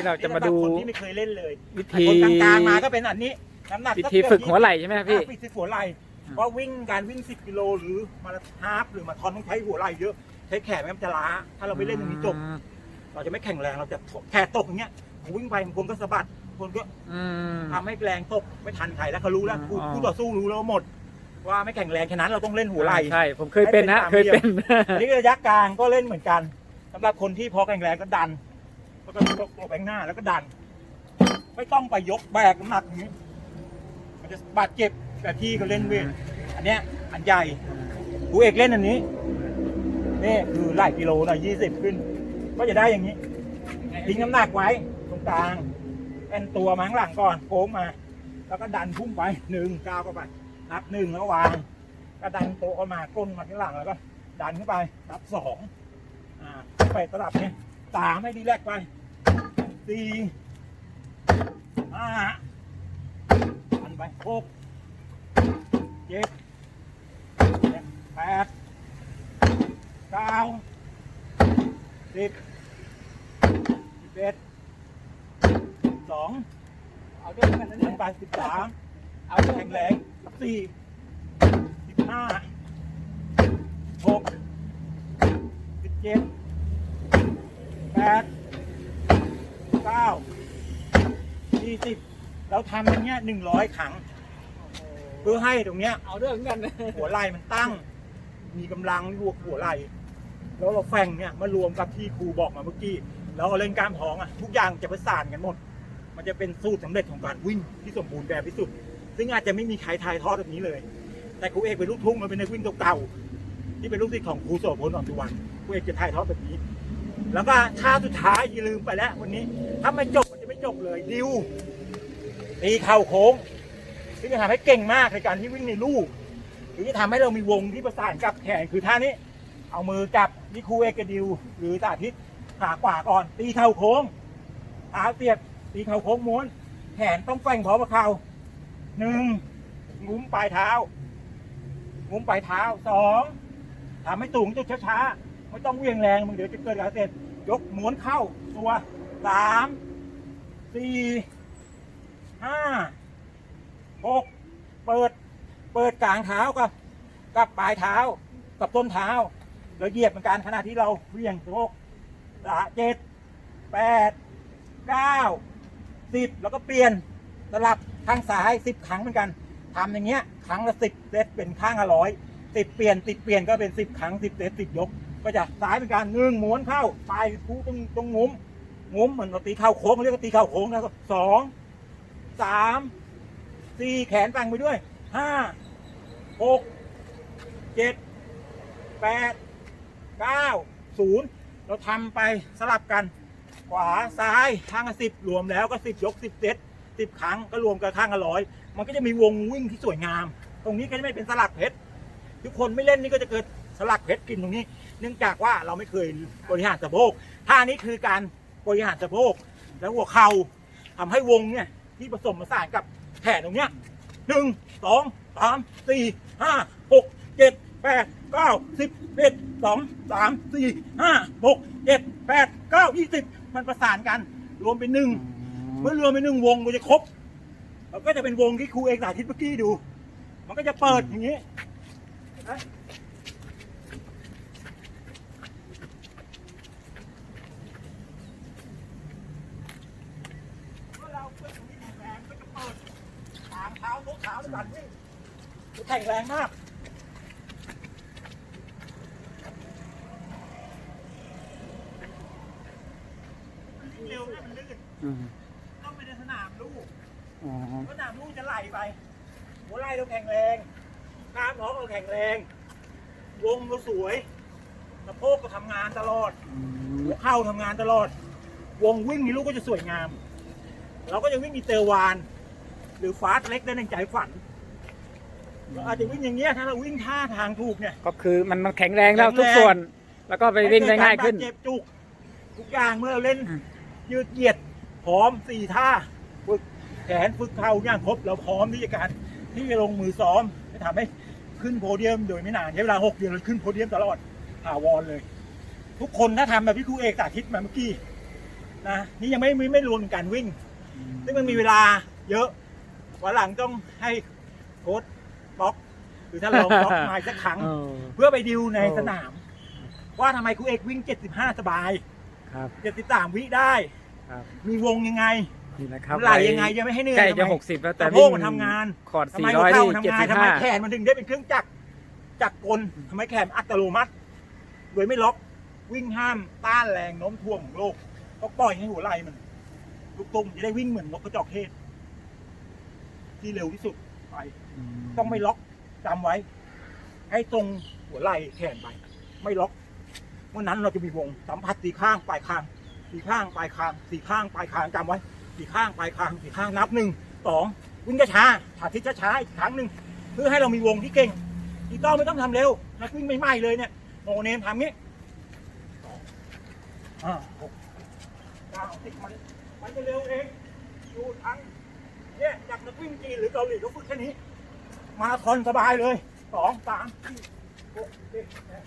นี้เราจะมาดูสำหรับคนที่ไม่เคยเล่นเลยวิแต่ธี คนกลางๆมาก็เป็นอันนี้น้ำหนักวิธีฝึกหัวไหล่ใช่ไหมครับพี่ อ่าฝึกหัวไหล่เพราะวิ่งการวิ่ง 10 กิโลหรือมาราธอนฮาล์ฟหรือมาราธอนต้องใช้หัวไหล่เยอะใช้แขนมันจะล้า ถ้าเราไม่เล่นตรงนี้จบ เราจะไม่แข็งแรงเราจะแขนตกอย่างเงี้ยวิ่งไปบางคนก็สะบัดบางคนก็อืมทำให้แรงตกไม่ทันใครแล้วเขารู้แล้วคู่อ๋อคู่ต่อสู้รู้แล้วหมด ว่าไม่แข็งแรงฉะนั้นเราต้องเล่นหัวไหล่ ใช่ ผมเคยเป็นนะ ให้เคยเป็นเป็นอันนี้ระยะกลางก็เล่นเหมือนกันสำหรับคนที่พอแข็งแรงก็ดัน แล้วก็ตกลงไปข้างหน้าแล้วก็ดัน ไม่ต้องไปยกแบกน้ำหนักอย่างนี้ มันจะบาดเจ็บแต่ที่เขาเล่นเวทอันเนี้ยอันใหญ่กูเอกเล่นอันนี้นี่คือหลายกิโลหน่อยยี่สิบขึ้น ก็จะได้อย่างนี้ทิ้งน้ำหนักไว้ตรงกลางแอนตัวมาข้างหลังก่อนโค้งมา แล้วก็ดันพุ่งไปหนึ่งก้าวเข้าไปนับหนึ่งแล้ววางก็ดันโตะเข้ามาก้นมาข้างหลังแล้วก็ดันเข้าไปนับสองอ่าไประดับเนี้ยสามให้ดีแรกไป สี่ห้าดันไปหกเจ็ดแปดเก้าสิบสิบเอ็ดสิบสองเอาด้วยกันนะดัเนี่ยไปสิบสามเอาแข็งแรงสิบสี่สิบห้าหกสิบเจ็ดแปด ยี่สิบเราทำอย่างเงี้ยหนึ่งร้อยครั้งเพื่อให้ตรงเนี้ย เอาด้วยกันนะหัวไหล่มันตั้ง มีกำลังที่หัวหัวไหล่แล้วเราแฝ่งเนี่ยมารวมกับที่ครูบอกมาเมื่อกี้แล้วเราเล่นกล้ามท้องอะทุกอย่างจะประสานกันหมด มันจะเป็นสูตรสำเร็จของการวิ่งที่สมบูรณ์แบบที่สุด ซึ่งอาจจะไม่มีใครทายทอดแบบนี้เลย แต่ครูเอกเป็นลูกทุ่งมันเป็นนักวิ่งเก่าๆที่เป็นลูกศิษย์ของครูโสพลอ่อนสุวรรณครูเอกจะถ่ายทอดแบบนี้ แล้วก็ท่าสุดท้ายอย่าลืมไปแล้ววันนี้ ถ้าไม่จบมันจะไม่จบเลยดิวตีเข่าโค้งที่งจะทำให้เก่งมากในการที่วิ่งในลูกหรือจะทำให้เรามีวงที่ประสานกับแขนคือท่านี้ เอามือจับนี่ครูเอกดิว หรือสาธิตขาขวาก่อนตีเข่าโค้งขาเสียบตีเข่าโค้งม้วน แขนต้องแฝงพร้อมกับเข่าหนึ่งงุ้มปลายเท้างุ้มปลายเท้าสองทำให้สูงจุดช้าๆ ไม่ต้องเวียงแรงมึงเดี๋ยวจะเกิดการเสร็จยกหม้วนเข้าตัวสามสี่ห้าหกเปิด เปิดกลางเท้ากับ กับปลายเท้า กับต้นเท้าแล้วเหยียบเหมือนกันขณะที่เราเวียงโชกสะเจ็ดแปดเก้าสิบแล้วก็เปลี่ยนสลับข้างซ้ายสิบครั้งเหมือนกันทำอย่างเงี้ยครั้งละสิบเซตเป็นข้างละร้อยสิบเปลี่ยนสิบเปลี่ยนก็เป็นสิบครั้งสิบเซตสิบยก ก็จะซ้ายเป็นการหนึ่งหม้วนเข้าปลายคู่ตรงตรงงุ้มงุ้มเหมือนเราตีเข่าโค้งเรียกว่าตีเข่าโค้งนะครับสองสามสี่แขนฟังไปด้วยห้าหกเจ็ดแปดเก้าศูนย์เราทำไปสลับกัน ขวาซ้ายข้างละสิบรวมแล้วก็สิบยกสิบเซตสิบครั้งก็รวมกันข้างละร้อยมันก็จะมีวงวิ่งที่สวยงาม ตรงนี้ก็จะไม่เป็นสลักเพชรทุกคนไม่เล่นนี่ก็จะเกิดสลักเพชรกินตรงนี้ เนื่องจากว่าเราไม่เคยบริหารสะโพกท่านี้คือการบริหารสะโพกแล้วหัวเข่าทำให้วงเนี่ยที่ผสมผสานกับแขนตรงเนี้ยหนึ่งสองสามสี่ห้าหกเจ็ดแปดเก้าสิบเอ็ดสองสามสี่ห้าหกเจ็ดแปดเก้ายี่สิบมันประสานกัน รวมเป็นหนึ่งเมื่อรวมเป็นหนึ่งวงมันจะครบเราก็จะเป็นวงที่ครูเอกสาธิตเมื่อกี้ดู มันก็จะเปิดอย่างนี้เห็นไหม เมื่อเราเพื่อนตรงนี้แข็งแรงก็จะเปิดตามเท้า ทุกเท้าด้วยกันวิ่งคือแข็งแรงมากมันวิ่งเร็วนะมันลื่นอืมต้องไปในสนามลูกอ๋อสนามลูกจะไหลไป หัวไหล่เราแข็งแรงกล้ามท้องเราแข็งแรง วงเราสวยสะโพกก็ทำงานตลอดอืมหัวเข่าทำงานตลอด วงวิ่งนี่ลูกก็จะสวยงาม เราก็จะวิ่งอีเตอร์วาน หรือฟาสต์เล็กได้ในใจฝันเราอาจจะวิ่งอย่างเงี้ยถ้าเราวิ่งท่าทางถูกเนี่ย ก็คือมันมันแข็งแรงแล้วทุกส่วน แล้วก็ไปวิ่งได้ง่ายขึ้นไม่เกิดกรบาดเจ็บจุกทุกอย่างเมื่อเราเล่นอืมยืดเหยียดพร้อมสี่ท่าฝึกแขนฝึกเข่าย่างครบเราพร้อมที่จะการที่จะลงมือซ้อมจะทำให้ขึ้นโพเดียมโดยไม่นานใช้เวลาหกเดือนเราขึ้นโพเดียมตลอดถาวรเลย ทุกคนถ้าทำแบบที่ครูเอกสาธิตมาเมื่อกี้นะนี่ยังไม่ไม่ไม่รวมการวิ่งซึ่งมันมีเวลาเยอะ วันหลังต้องให้โค้ดบล็อก หรือถ้าลองบล็อกมาอีกสักครั้ง เออ เพื่อไปดิวในโอ้สนาม ว่าทำไมครูเอกวิ่ง 75 สบาย ครับ73 วิได้ ครับมีวงยังไงนี่นะครับไหลยังไงยังไม่ให้เหนื่อยใกล้จะทำไม หกสิบแล้วแต่สะโพกมันทำงาน คอร์ดทำสี่ไมร้หัอวยเข่านี่มันเจ็ดทำงานทำไมสิบห้าแขนมันถึงได้เป็นเครื่องจักรจักรกลทำไมแขนอัตโนมัติ โดยไม่ล็อกวิ่งห้ามต้านแรงโน้มถ่วงของโลก ก็ปล่อยให้หัวไหล่มันลูกตุ้มจะได้วิ่งเหมือนนกกระจอกเทศ ที่เร็วที่สุดไป ต้องไม่ล็อกจำไว้ ให้ตรงหัวไหล่แขนไป ไม่ล็อกวันนั้นเราจะมีวงสัมผัสสีข้างปลายคางสีข้างปลายคางสีข้างปลายคางจำไว้สีข้างปลายคางสีข้างนับหนึ่งสองวิ่งช้าๆถ่าทิศช้าๆอีกครั้งหนึ่งเพื่อให้เรามีวงที่เก่งอีกต้องไม่ต้องทำเร็วนักวิ่งใหม่ๆเลยเนี่ยโนเนมทำงี้สองห้าหกเก้าสิบมันมันจะเร็วเองอยู่ทั้ง เนี่ยจากนักวิ่งจีนหรือเกาหลีเขาฝึกแค่นี้ มาราธอนสบายเลยสองสามสี่หกเจ็ดแปด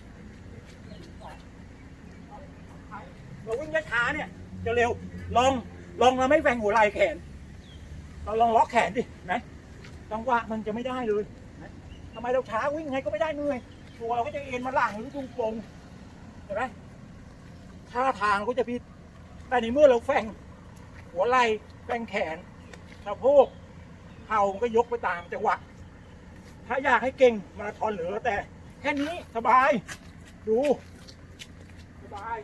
เราวิ่งช้าเนี่ย จะเร็วลองลองเราไม่แบ่งหัวไหล่แขน เราลองล็อกแขนดินะจังหวะมันจะไม่ได้เลยทำไมเราช้าวิ่งไงก็ไม่ได้เหนื่อยตัวเราก็จะเอ็นมาหลังหรือตรงปงเห็นไหมท่าทางก็จะผิดแต่ในเมื่อเราแฝงหัวไหล่แฝงแขน สะโพกเข่ามันก็ยกไปตามจังหวะ ถ้าอยากให้เก่งมาราธอนเหลือแต่ แค่นี้สบาย ดูสบาย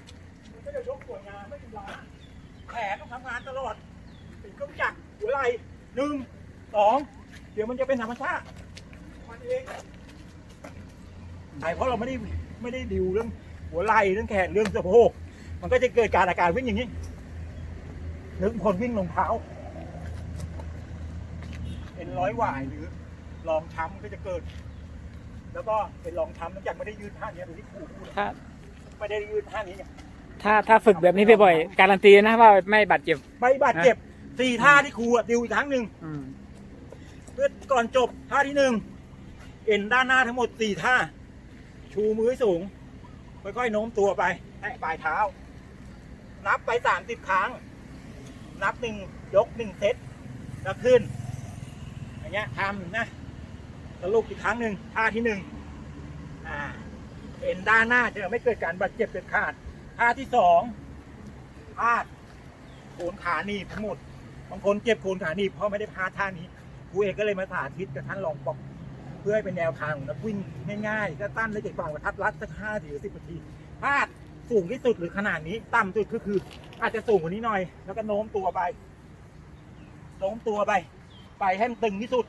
มันก็จะยกสวยงามไม่เป็นไรแขนต้องทำงานตลอดเป็นเครื่องจักรหัวไหล่หนึ่งสองเดี๋ยวมันจะเป็นธรรมชาติมันเองเพราะเราไม่ได้ไม่ได้ดิวเรื่องหัวไหล่เรื่องแขนเรื่องสะโพกมันก็จะเกิดการอาการวิ่งอย่างนี้นึกคนวิ่งรองเท้า เป็นร้อยหวายหรือรองช้ำก็จะเกิด แล้วก็เป็นรองช้ำเนื่องจากไม่ได้ยืดท่านี้หรือที่ครูพูดถ้าไม่ได้ยืดท่านี้ไงถ้าถ้าฝึกแบบนี้บ่อยๆการันตีนะว่าไม่บาดเจ็บไม่บาดเจ็บสี่ท่าที่ครูอะดิวอีกครั้งหนึ่งอืมเพื่อก่อนจบท่าที่หนึ่งเอ็นด้านหน้าทั้งหมดสี่ท่า ชูมือให้สูง ค่อยๆโน้มตัวไปแตะปลายเท้า นับไปสามสิบครั้ง นับหนึ่งยกหนึ่งเซตแล้วขึ้น อย่างเงี้ยทำนะสรุปอีกครั้งหนึ่งท่าที่หนึ่งอ่าเอ็นด้านหน้าจะไม่เกิดการบาดเจ็บเด็ดขาดท่าที่สองพลาดโขนขาหนีบทั้งหมดบางคนเจ็บโขนขาหนีบเพราะไม่ได้พลาดท่านี้ครูเอกก็เลยมาสาธิตกับท่านลองบอกเพื่อให้เป็นแนวทางของนักวิ่งง่ายๆก็ตั้นได้เจ็บกว่าประทัดรัดสักห้าถึงสิบนาทีพลาดสูงที่สุดหรือขนาดนี้ต่ำสุดก็คือ อาจจะสูงกว่านี้หน่อย แล้วก็โน้มตัวไปโน้มตัวไป ไปให้มันตึงที่สุด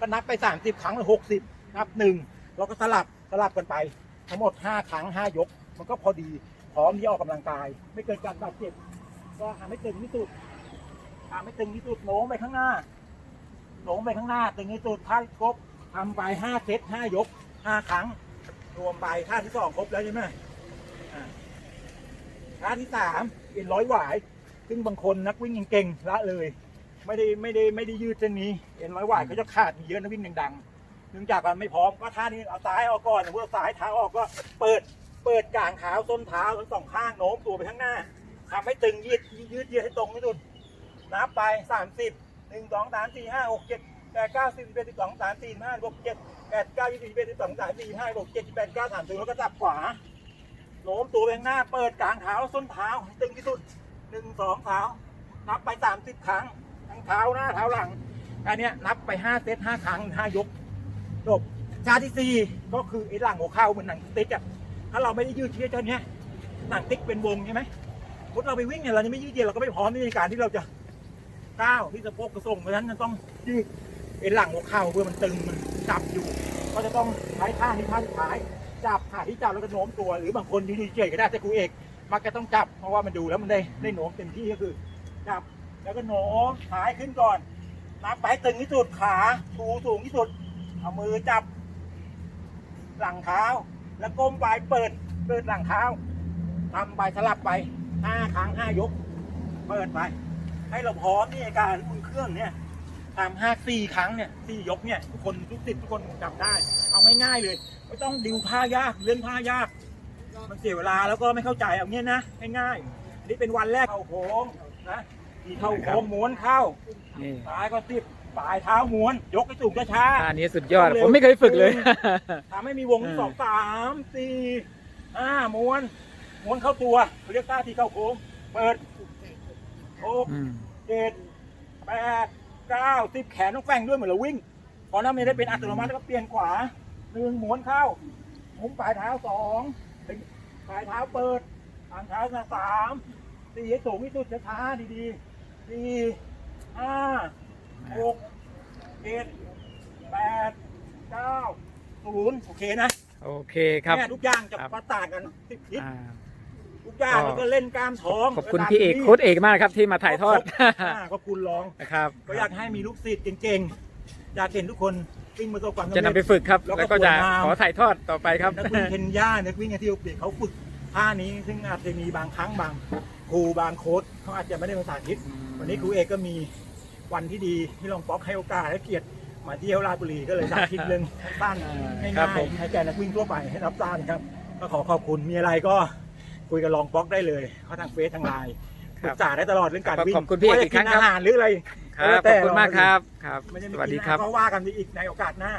ก็นับไปสามสิบครั้งหรือหกสิบนับหนึ่งเราก็สลับสลับกันไป ทั้งหมดห้าครั้งห้ายก มันก็พอดีพร้อมที่ออกกำลังกาย ไม่เกิดการบาดเจ็บก็ทำให้ตึงที่สุดทำให้ตึงที่สุดโน้มไปข้างหน้าโน้มไปข้างหน้าตึงที่สุดท่าครบทำไปห้าเซตห้ายกห้าครั้ง รวมไปท่าที่สองครบแล้วใช่ไหมท่าที่สามเป็นร้อยหวาย ซึ่งบางคนนักวิ่งเก่งๆละเลย ไม่ได้ไม่ได้ไม่ได้ยืดเส้นนี้เอ็นร้อยหวายเขาจะขาดเยอะนะวิ่งดังๆเนื่องจากมันไม่พร้อมก็ท่านี้เอาซ้ายออกก่อนเพื่อซ้ายเท้าออกก็เปิดเปิดกลางเท้าส้นเท้าทั้งสองข้างโน้มตัวไปข้างหน้าทำให้ตึงยืดยืดยืดให้ตรงที่สุดนับไปสามสิบหนึ่งสองสามสี่ห้าหกเจ็ดแปดเก้าสิบสิบเอ็ดสิบสองสามสี่ห้าหกเจ็ดแปดเก้ายี่สิบสิบเอ็ดสิบสองสามสี่ห้าหกเจ็ดแปดเก้าสามสิบแล้วก็จับขวาโน้มตัวไปข้างหน้า เปิดกลางเท้าส้นเท้าให้ตึงที่สุดหนึ่งสองเท้านับไปสามสิบครั้งทั้ง เท้าหน้าเท้าหลัง อันเนี้ยนับไปห้าเซตห้าครั้งห้ายกจบชาที่สี่ก็คือไอ้หลังหัวเข่าเหมือนหนังติ๊กอะถ้าเราไม่ได้ยืดเยื้อเท่านี้หนังติ๊กเป็นวงใช่ไหมพุทเราไปวิ่งเนี่ยเราจะไม่ยืดเยื้อเราก็ไม่พร้อมในการที่เราจะก้าวที่สะโพกกระส่งเพราะฉะนั้นต้องยืดไอ้หลังหัวเข่าเพื่อมันตึงมันจับอยู่ ก็จะต้องใช้ท่าที่ท่าสุดท้ายจับหาที่จับแล้วก็โน้มตัว หรือบางคนยืนเฉยก็ได้แต่ครูเอกมักจะต้องจับเพราะว่ามันดูแล้วมันได้ได้โน้มเต็มที่ก็คือจับ แล้วก็โน้มหายขึ้นก่อน นับไปตึงที่สุดขาชูสูงที่สุด เอามือจับ หลังเท้า แล้วก้มไปเปิด เปิดหลังเท้าทำไปสลับไปห้าครั้งห้ายก เปิดไป ให้เราพร้อมที่การอุ่นเครื่องเนี่ยทำห้าสี่ครั้งเนี่ยสี่ยกเนี่ยทุกคนทุกสิทธิ์ทุกคนจับได้ เอาง่ายๆเลย ไม่ต้องดิวผ้ายากเลื่อนผ้ายาก มันเสียเวลาแล้วก็ไม่เข้าใจเอาเงี้ยนะง่ายๆนี่เป็นวันแรกเข้าโค้งนะ เข้าโค้งม้วนเข้านี่ซ้ายก็สิบปลายเท้าม้วน ยกให้สูงช้าท่านี้สุดยอด ผมไม่เคยฝึกเลยๆทำให้มีวงที่สองสามสี่ห้าม้วน ม้วนเข้าตัวเขาเรียกท่าที่เข้าโค้งเปิดหกอืมเจ็ดแปดเก้าสิบแขนต้องแฝงด้วยเหมือนเราวิ่งพอนั้นไม่ได้เป็นอัตโนมัติแล้วก็เปลี่ยนขวาหนึ่งม้วนเข้าหมุนปลายเท้าสองปลายเท้าเปิดทางเท้าสามสี่ให้สูงที่สุดช้าๆดีๆ สี่ห้าหกเจ็ดแปดเก้าศูนย์โอเคนะโอเคครับเนี่ยทุกอย่างจะครับ ประสานกันสิบทิศอ่า ทุกอย่างก็ แล้วก็เล่นกล้ามท้องขอบคุณพี่เอกโค้ดเอกมากครับที่มาถ่ายทอดอ่าขอบคุณร้อง นะครับ ก็อยากให้มีลูกศิษย์เก่งๆ อยากเห็นทุกคนวิ่งประสบความสำจะนำเร็ไปจฝึกครับ แล้วก็แล้วก็จะควรนำขอถ่ายทอดต่อไปครับ นักวิ่งเคนยานักวิ่งที่เด็กเขาฝึก ท่านี้ซึ่งอาจจะมีบางครั้งบางครูบางโค้ชเขาอาจจะไม่ได้มาสาธิตวันนี้ครูเอกก็มีวันที่ดีที่ลองป๊อกให้โอกาสและเกียรติมาเที่ยวราชบุรีก็เลยสาธิตเรื่องสั้นๆง่ครับายผมๆให้แก่นักวิ่งทั่วไปให้รับทราบครับ ก็ขอขอบคุณมีอะไรก็คุยกับลองป๊อกได้เลยเขาทางเฟซทางไลน์ปรึกษาได้ตลอดเรื่องการวิ่งขอบคุณพี่เอกอีกครั้งครับว่าจะนอาหารหรืออะไรครับขอบคุณมากครับครับไม่ได้สไม่วัสกิดีนครับนะก็ว่ากันอีกในโอกาสหน้า